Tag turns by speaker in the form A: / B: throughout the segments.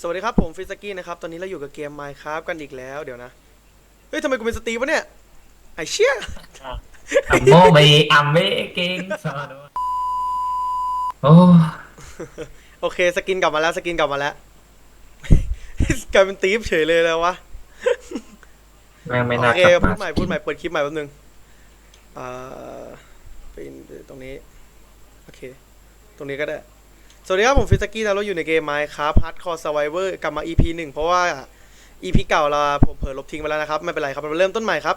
A: สวัสดีครับผมฟิสกี้นะครับ ตอนนี้เราอยู่กับเกม Minecraft กันอีกแล้วเดี๋ยวนะ เฮ้ยทำไมกูเป็นสตรีฟวะเนี่ย ไอเชี่ย
B: อัมโมไปอัมเมเกนซอโดโอ้
A: โอเคสกินกลับมาแล้วสกินกลับมาแล้วกลายเป็นตีฟเฉยเลยแล้ววะ
B: แม่งไม่
A: โอ
B: น่า
A: เค
B: กลับ
A: พู
B: มา
A: ดใหม่พูดใหม่เปิดคลิปใหม่แป๊บนึงอ่าเป็นตรงนี้ โอเค ตรงนี้ก็ได้ สวัสดีครับ ผมฟิสกี้นะเราอยู่ในเกม Minecraft Hardcore Survivor กลับมา EP หนึ่งเพราะว่า EP เก่าเราผมเผลอลบทิ้งไปแล้วนะครับ ไม่เป็นไรครับเราเริ่มต้นใหม่ครับ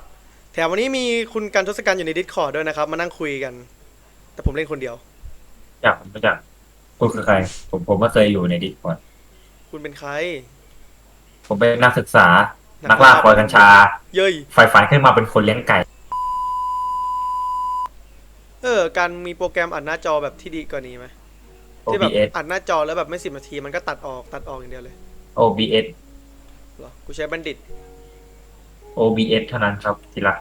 A: แถมวันนี้มีคุณกันทศกัณฐ์อยู่ใน Discord ด้วยนะครับ มานั่งคุยกัน แต่ผมเล่นคนเดียว
B: อยากไม่อยากคุณคือใคร ผมผมก็เคยอยู่ในดิสคอร์ด
A: คุณเป็นใคร
B: ผมเป็นนักศึกษา
A: นั
B: นั
A: ก
B: ก
A: ล่า
B: ล่าคอยกัญชา
A: เย้ย
B: ไฟฝันขึ้นมาเป็นคนเลี้ยงไก่
A: เออ การมีโปรแกรมอัดหน้าจอแบบที่ดีกว่านี้ไหม ที่แบบ
B: OBS
A: อัดหน้าจอแล้วแบบไม่สิบนาทีมันก็ตัดออกตัดออกอย่างเดียวเลย
B: OBS
A: เหรอ กูใช้บัณฑิต
B: OBS เท่านั้นครับทีละ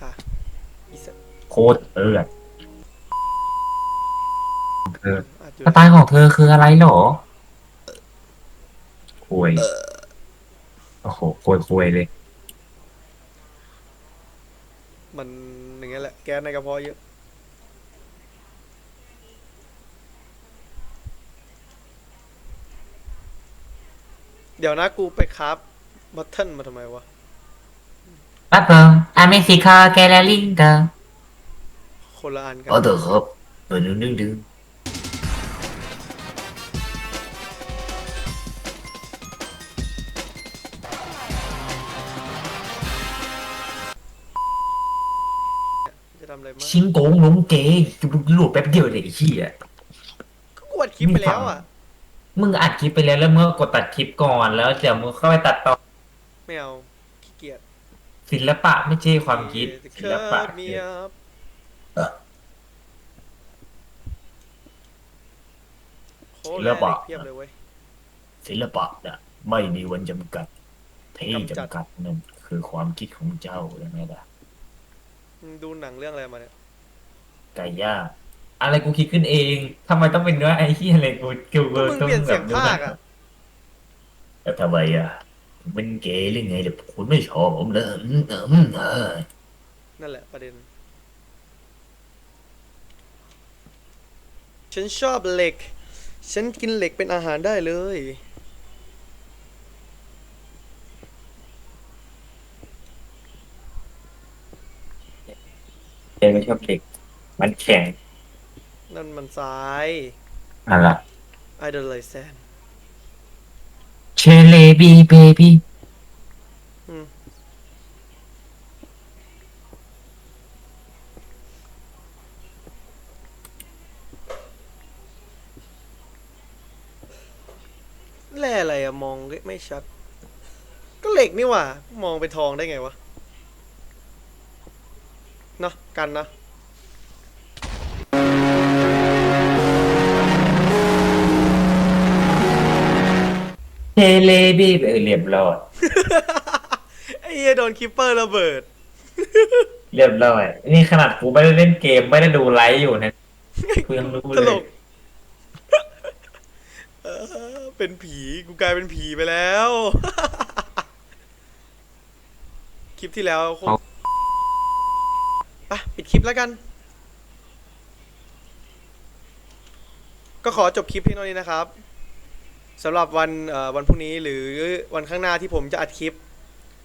A: ค่ะอีสัตว์
B: โคตรเลือดเธอ
A: อัดอยู่
B: สไตล์ของเธอคืออะไรเหรอคุยโอ้โหคุยคุยเลย
A: มันอย่างเงี้ยแหละ แก๊สในกระเพาะเยอะ เดี๋ยวนะกูไปคราฟบัตเทิลมาทำไมวะ
B: ปั๊บเบอร์อเมริกาแกลลิงเดอร์
A: คนละอันกัน
B: อ๋อเดอครับเออดึงดึงดึง
A: จะทำอะไรมาง
B: ชิงโกงล้มเกย์จุดหลุดแป๊บเดียวเลยไอ้เหี้ย
A: ก็กวดคลิปไปแล้วอะ
B: มึงอัดคลิปไปแล้วแล้วเมื่อกดตัดคลิปก่อนแล้วเดี๋ยวมึงเข้าไปตัดต่อ
A: ไม่เอาขี้เกียจ
B: ศิลปะไม่ใช่ความคิดศิลปะ
A: เมี
B: คื
A: ย
B: อ
A: โคตร
B: ศิ
A: แร
B: ล
A: ง
B: ปะ
A: เพียบเลยเว้ย
B: ศิลปะน่ะไม่มีวันจำกัด ที่
A: จำกัด
B: จำกัดนั่นคือความคิดของเจ้าใช่ไหมล่ะ
A: มึงดูหนังเรื่องอะไรมาเนี่ย
B: ไก่ย่าง อะไรกูคิดขึ้นเองทำไมต้องเป็นเนื้อไอ้ที่อะไรกูกู
A: ก็มึงเปลี่ยนเสียงภาคอะ
B: แล้วทำไมอะผมเป็นเกย์หรือไงเดี๋ยวคุณไม่ชอบผมเลยอืมอืมเออ
A: นั่นแหละประเด็น ฉันชอบเหล็ก ฉันกินเหล็กเป็นอาหารได้เลย
B: เกย์ไม่ชอบเด็ก มันแข็ง
A: นั่นมันซ้าย
B: อะไร
A: ไอเดอร์ไลแซน
B: เชเลบีเบบี้
A: อืมแร่อะไรอะมองไม่ชัด ก็เหล็กนี่หว่า มองเป็นทองได้ไงวะ เนอะกันนะ
B: เชเลบีเออเรียบร้อย
A: ไอ้เหี้ยโดนคิปเปอร์ระเบิด
B: เรียบร้อยนี่ขนาดกูไม่ได้เล่นเกมไม่ได้ดูไลฟ์อยู่นะกูยังรู้
A: ต
B: เล
A: ล
B: ย
A: กเออเป็นผีกูกลายเป็นผีไปแล้ว คลิปที่แล้วคงอะปิดคลิปแล้วกัน ก็ขอจบคลิปเพียงเท่านี้นะครับ สำหรับวันวันพรุ่งนี้หรือวันข้างหน้าที่ผมจะอัดคลิป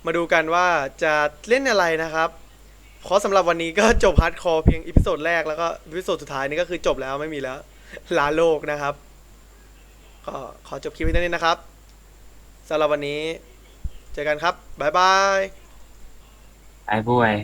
A: มาดูกันว่าจะเล่นอะไรนะครับเพราะสำหรับวันนี้ก็จบฮาร์ดคอร์เพียงอีพิโซดแรกแล้วก็อีพิโซดสุดท้ายนี่ก็คือจบแล้วไม่มีแล้วลาโลกนะครับ ก็ขอจบคลิปไว้เท่านี้นะครับสำหรับวันนี้ เจอกันครับบ๊ายบาย
B: ไอ้บวย